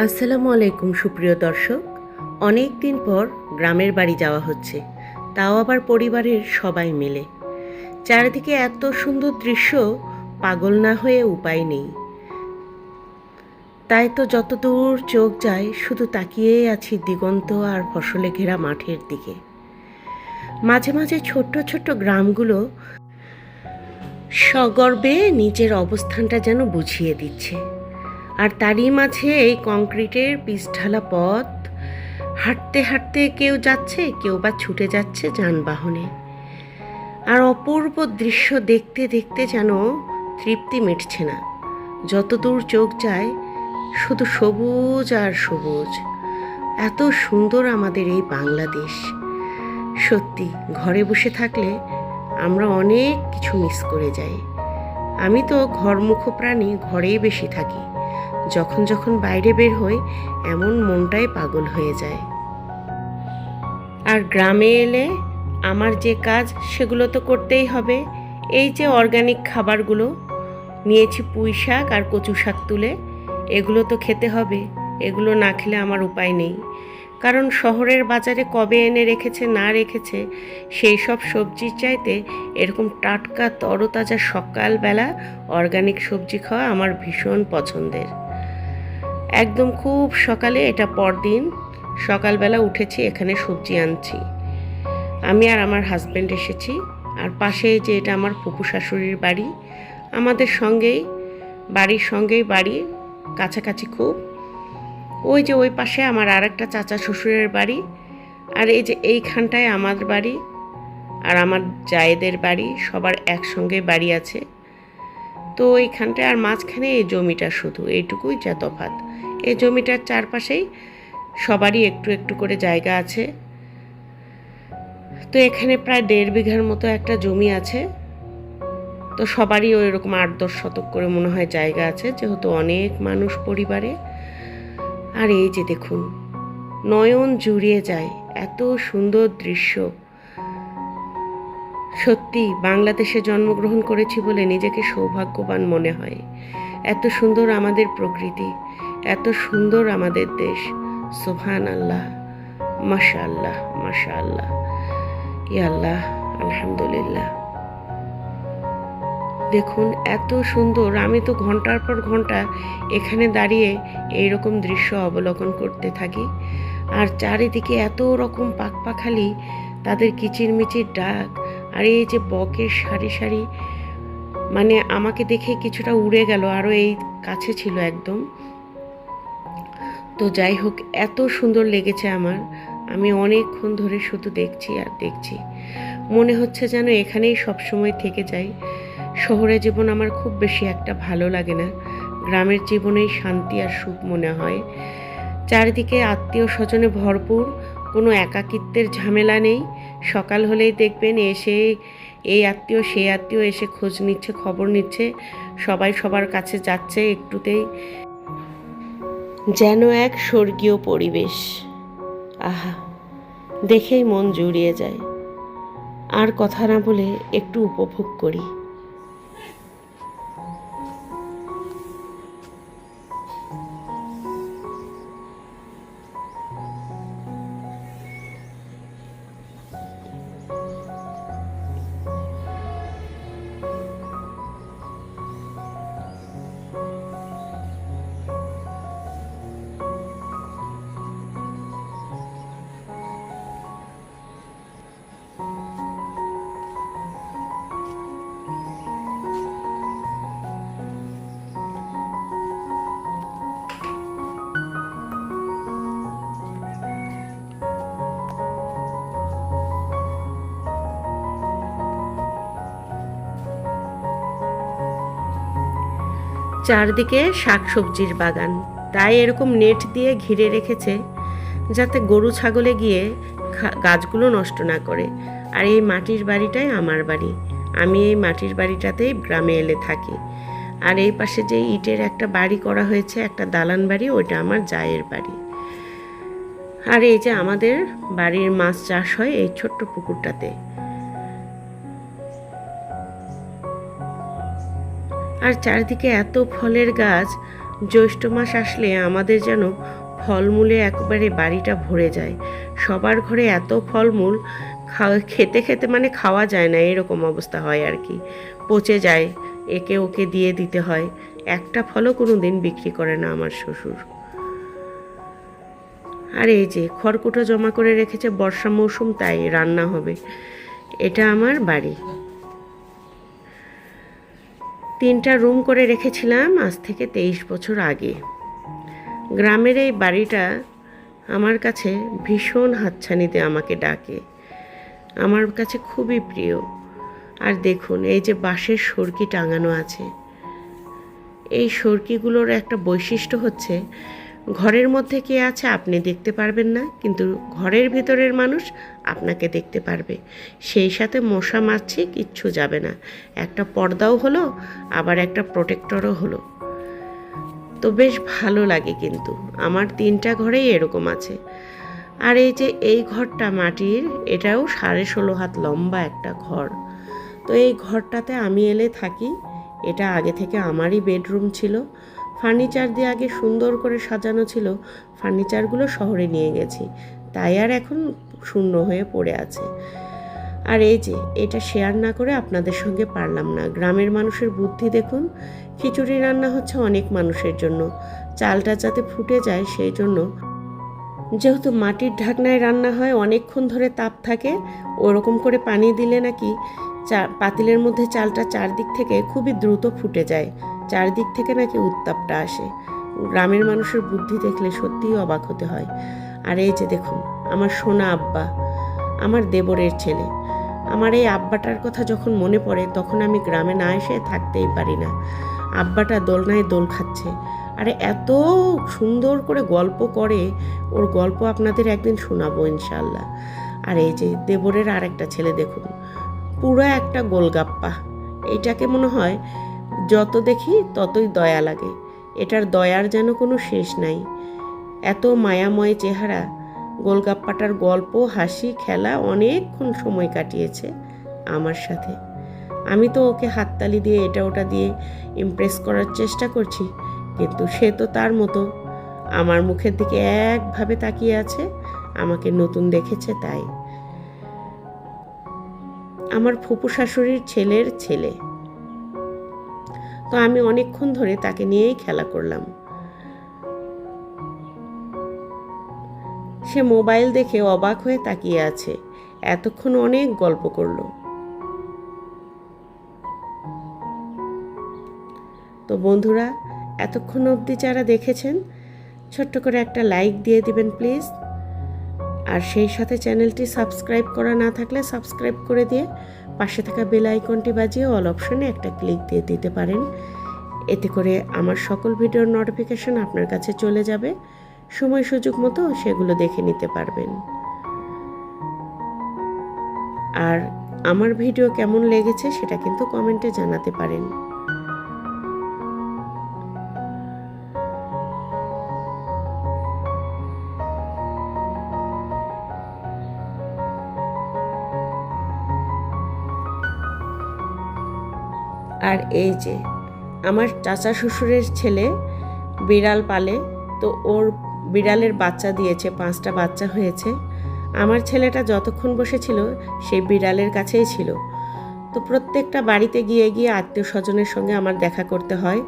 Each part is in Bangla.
আসসালামু আলাইকুম, সুপ্রিয় দর্শক। অনেক দিন পর গ্রামের বাড়ি যাওয়া হচ্ছে, তাও আবার পরিবারের সবাই মিলে। চারিদিকে এত সুন্দর দৃশ্য, পাগল না হয়ে উপায় নেই। তাই তো যত দূর চোখ যায়, শুধু তাকিয়েই আছি দিগন্ত আর ফসলে ঘেরা মাঠের দিকে। মাঝে মাঝে ছোট্ট ছোট্ট গ্রামগুলো সগর্বে নিজের অবস্থানটা যেন বুঝিয়ে দিচ্ছে। আর তারই মাঝে এই কংক্রিটের পিচঢালা পথ। হাঁটতে হাঁটতে কেউ যাচ্ছে, কেউ বা ছুটে যাচ্ছে যানবাহনে। আর অপূর্ব দৃশ্য দেখতে দেখতে যেন তৃপ্তি মিটছে না। যত দূর চোখ যায়, শুধু সবুজ আর সবুজ। এত সুন্দর আমাদের এই বাংলাদেশ। সত্যি, ঘরে বসে থাকলে আমরা অনেক কিছু মিস করে যাই। আমি তো ঘরমুখ প্রাণী ঘরেই বেশি থাকি। যখন যখন বাইরে বের হই, এমন মনটাই পাগল হয়ে যায়। আর গ্রামে এলে আমার যে কাজ, সেগুলো তো করতেই হবে। এই যে অর্গানিক খাবারগুলো, নিয়েছি পুঁই শাক আর কচু শাক তুলে, এগুলো তো খেতে হবে। এগুলো না খেলে আমার উপায় নেই। কারণ শহরের বাজারে কবে এনে রেখেছে, না রেখেছে, সেই সব সবজির চাইতে এরকম টাটকা, তরতাজা সকালবেলা অর্গানিক সবজি খাওয়া আমার ভীষণ পছন্দের। একদম খুব সকালে, এটা পরদিন, সকালবেলা উঠেছি, এখানে সবজি আনছি। আমি আর আমার হাজব্যান্ড এসেছি, আর পাশে যে এটা আমার ফুপু শাশুড়ির বাড়ি, আমাদের সঙ্গেই, বাড়ির সঙ্গেই বাড়ি, কাছাকাছি খুব। ওই যে ওই পাশে আমার আর একটা চাচা শ্বশুরের বাড়ি, আর এই যে এইখানটায় আমার বাড়ি, আর আমার জায়েদের বাড়ি, সবার একসঙ্গে বাড়ি আছে। তো এইখানটায় আর মাঝখানে এই জমিটা শুধু, এইটুকুই যা তফাত এই জমিটার চারপাশেই সবারই একটু একটু করে জায়গা আছে। তো এখানে প্রায় দেড় বিঘার মতো একটা জমি আছে। তো সবারই ওই রকম আট দশ শতক করে মনে হয় জায়গা আছে, যেহেতু অনেক মানুষ পরিবারে। আর এই যে দেখুন, নয়ন জুড়িয়ে যায়, এত সুন্দর দৃশ্য। সত্যি বাংলাদেশে জন্মগ্রহণ করেছি বলে নিজেকে সৌভাগ্যবান মনে হয়। এত সুন্দর আমাদের প্রকৃতি, এত সুন্দর আমাদের দেশ। সুবহান আল্লাহ মাশা আল্লাহ মাশা আল্লাহ আল্লাহ আলহামদুলিল্লাহ। দেখুন, এত সুন্দর, আমি তো ঘণ্টার পর ঘণ্টা এখানে দাঁড়িয়ে এই রকম দৃশ্য অবলোকন করতে থাকি। আর চারিদিকে এত রকম পাকপাখালি, তাদের কিচিরমিচির ডাক আর এই যে বকের সারি সারি মানে আমাকে দেখে কিছুটা উড়ে গেল আরও এই কাছে ছিল একদম। তো যাই হোক, এত সুন্দর লেগেছে আমার। আমি অনেকক্ষণ ধরে শুধু দেখছি আর দেখছি। মনে হচ্ছে যেন এখানেই সবসময় থেকে যাই। শহরে জীবন আমার খুব বেশি একটা ভালো লাগে না। গ্রামের জীবনেই শান্তি আর সুখ মনে হয়। চারিদিকে আত্মীয় স্বজনে ভরপুর, কোনো একাকিত্বের ঝামেলা নেই। সকাল হলেই দেখবেন এসে, এই আত্মীয়, সেই আত্মীয় এসে খোঁজ নিচ্ছে, খবর নিচ্ছে, সবাই সবার কাছে যাচ্ছে একটুতেই। যেন এক স্বর্গীয় পরিবেশ। আহা, দেখেই মন জুড়িয়ে যায়। আর কথা না বলে একটু উপভোগ করি। চারদিকে শাকসবজির বাগান। তাই এরকম নেট দিয়ে ঘিরে রেখেছে, যাতে গরু ছাগলে গিয়ে গাছগুলো নষ্ট না করে। আর এই মাটির বাড়িটাই আমার বাড়ি। আমি এই মাটির বাড়িটাতেই গ্রামে এলে থাকি। আর এই পাশে যে ইটের একটা বাড়ি করা হয়েছে, একটা দালান বাড়ি, ওইটা আমার জায়ের বাড়ি। আর এই যে আমাদের বাড়ির মাছ চাষ হয় এই ছোট্ট পুকুরটাতে। আর চারিদিকে এত ফলের গাছ, জ্যৈষ্ঠ মাস আসলে আমাদের যেন ফলমূলে একবারে বাড়িটা ভরে যায়। সবার ঘরে এত ফলমূল খেতে খেতে মানে খাওয়া যায় না, এরকম অবস্থা হয় আর কি। পচে যায়, একে ওকে দিয়ে দিতে হয়। একটা ফলও কোনো দিন বিক্রি করে না আমার শ্বশুর। আর এই যে, খড়কুটো জমা করে রেখেছে, বর্ষা মৌসুম, তাই রান্না হবে। এটা আমার বাড়ি। তিনটা রুম করে রেখেছিলাম আজ থেকে তেইশ বছর আগে। গ্রামের এই বাড়িটা আমার কাছে ভীষণ হাতছানিতে আমাকে ডাকে। আমার কাছে খুবই প্রিয়। আর দেখুন, এই যে বাঁশের সরকি টাঙানো আছে। এই সরকিগুলোর একটা বৈশিষ্ট্য হচ্ছে ঘরের মধ্যে কে আছে আপনি দেখতে পারবেন না, কিন্তু ঘরের ভিতরের মানুষ আপনাকে দেখতে পারবে। সেই সাথে মশা মাছি কিচ্ছু যাবে না। একটা পর্দাও হলো, আবার একটা প্রোটেক্টরও হলো। তো বেশ ভালো লাগে কিন্তু, আমার তিনটা ঘরেই এরকম আছে। আর এই যে এই ঘরটা মাটির, এটাও সাড়ে ষোলো হাত লম্বা একটা ঘর। তো এই ঘরটাতে আমি এলে থাকি, এটা আগে থেকে আমারই বেডরুম ছিল। ফার্নিচার দিয়ে আগে সুন্দর করে সাজানো ছিল, ফার্নিচারগুলো শহরে নিয়ে গেছি। তাই আর এখন শূন্য হয়ে পড়ে আছে। আর এই যে, এটা শেয়ার না করে আপনাদের সঙ্গে পারলাম না। গ্রামের মানুষের বুদ্ধি দেখুন, খিচুড়ি রান্না হচ্ছে অনেক মানুষের জন্য। চালটা যাতে ফুটে যায় সেই জন্য। যেহেতু মাটির ঢাকনায় রান্না হয়, অনেকক্ষণ ধরে তাপ থাকে, ওরকম করে পানি দিলে নাকি চা পাতিলের মধ্যে চালটা চারদিক থেকে খুবই দ্রুত ফুটে যায়। চারদিক থেকে নাকি উত্তাপটা আসে। গ্রামের মানুষের বুদ্ধি দেখলে সত্যিই অবাক হতে হয়। আর এই যে দেখুন, আমার সোনা আব্বা, আমার দেবরের ছেলে। আমার এই আব্বাটার কথা যখন মনে পড়ে, তখন আমি গ্রামে না এসে থাকতেই পারি না। আব্বাটা দোলনায় দোল খাচ্ছে। আরে এত সুন্দর করে গল্প করে, ওর গল্প আপনাদের একদিন শোনাবো ইনশাল্লাহ আর এই যে দেবরের আর একটা ছেলে দেখুন, পুরো একটা গোলগাপ্পা। এইটাকে মনে হয় যত দেখি ততই দয়া লাগে। এটার দয়ার যেন কোনো শেষ নাই। এত মায়াময় চেহারা, গোলগাপ্পাটার গল্প, হাসি, খেলা অনেকক্ষণ সময় কাটিয়েছে আমার সাথে। আমি তো ওকে হাততালি দিয়ে এটা ওটা দিয়ে ইমপ্রেস করার চেষ্টা করছি, কিন্তু সে তো তার মতো। আমার মুখের দিকে একভাবে তাকিয়ে আছে, আমাকে নতুন দেখেছে তাই। আমার ফুপু শাশুড়ির ছেলের ছেলে। তো আমি অনেকক্ষণ ধরে তাকে নিয়েই খেলা করলাম। সে মোবাইল দেখে অবাক হয়ে তাকিয়ে আছে। এতক্ষণ অনেক গল্প করল। তো বন্ধুরা, এতক্ষণ অবধি যারা দেখেছেন, ছোট্ট করে একটা লাইক দিয়ে দিবেন প্লিজ। আর সেই সাথে চ্যানেলটি সাবস্ক্রাইব করা না থাকলে সাবস্ক্রাইব করে দিয়ে পাশে থাকা বেল আইকনটি বাজিয়ে অল অপশনে একটা ক্লিক দিয়ে দিতে পারেন। এতে করে আমার সকল ভিডিওর নোটিফিকেশান আপনার কাছে চলে যাবে। সময় সুযোগ মতো সেগুলো দেখে নিতে পারবেন। আর আমার ভিডিও কেমন লেগেছে সেটা কিন্তু কমেন্টে জানাতে পারেন। আর এই যে, আমার চাচা শ্বশুরের ছেলে বিড়াল পালে, তো ওর বিড়ালের বাচ্চা দিয়েছে, পাঁচটা বাচ্চা হয়েছে। আমার ছেলেটা যতক্ষণ বসেছিল সেই বিড়ালের কাছেই ছিল। তো প্রত্যেকটা বাড়িতে গিয়ে গিয়ে আত্মীয় স্বজনের সঙ্গে আমার দেখা করতে হয়।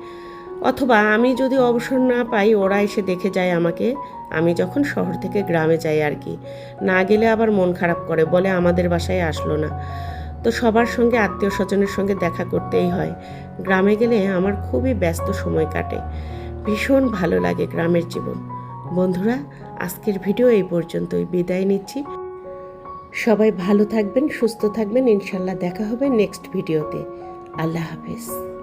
অথবা আমি যদি অবসর না পাই, ওরা এসে দেখে যায় আমাকে। আমি যখন শহর থেকে গ্রামে যাই আর কি। না গেলে আবার মন খারাপ করে, বলে আমাদের বাসায় আসলো না। তো সবার সঙ্গে আত্মীয় স্বজনের সঙ্গে দেখা করতেই হয়। গ্রামে গেলে আমার খুবই ব্যস্ত সময় কাটে। ভীষণ ভালো লাগে গ্রামের জীবন। বন্ধুরা, আজকের ভিডিও এই পর্যন্তই। বিদায় নিচ্ছি। সবাই ভালো থাকবেন, সুস্থ থাকবেন। ইনশাল্লাহ দেখা হবে নেক্সট ভিডিওতে। আল্লাহ হাফেজ।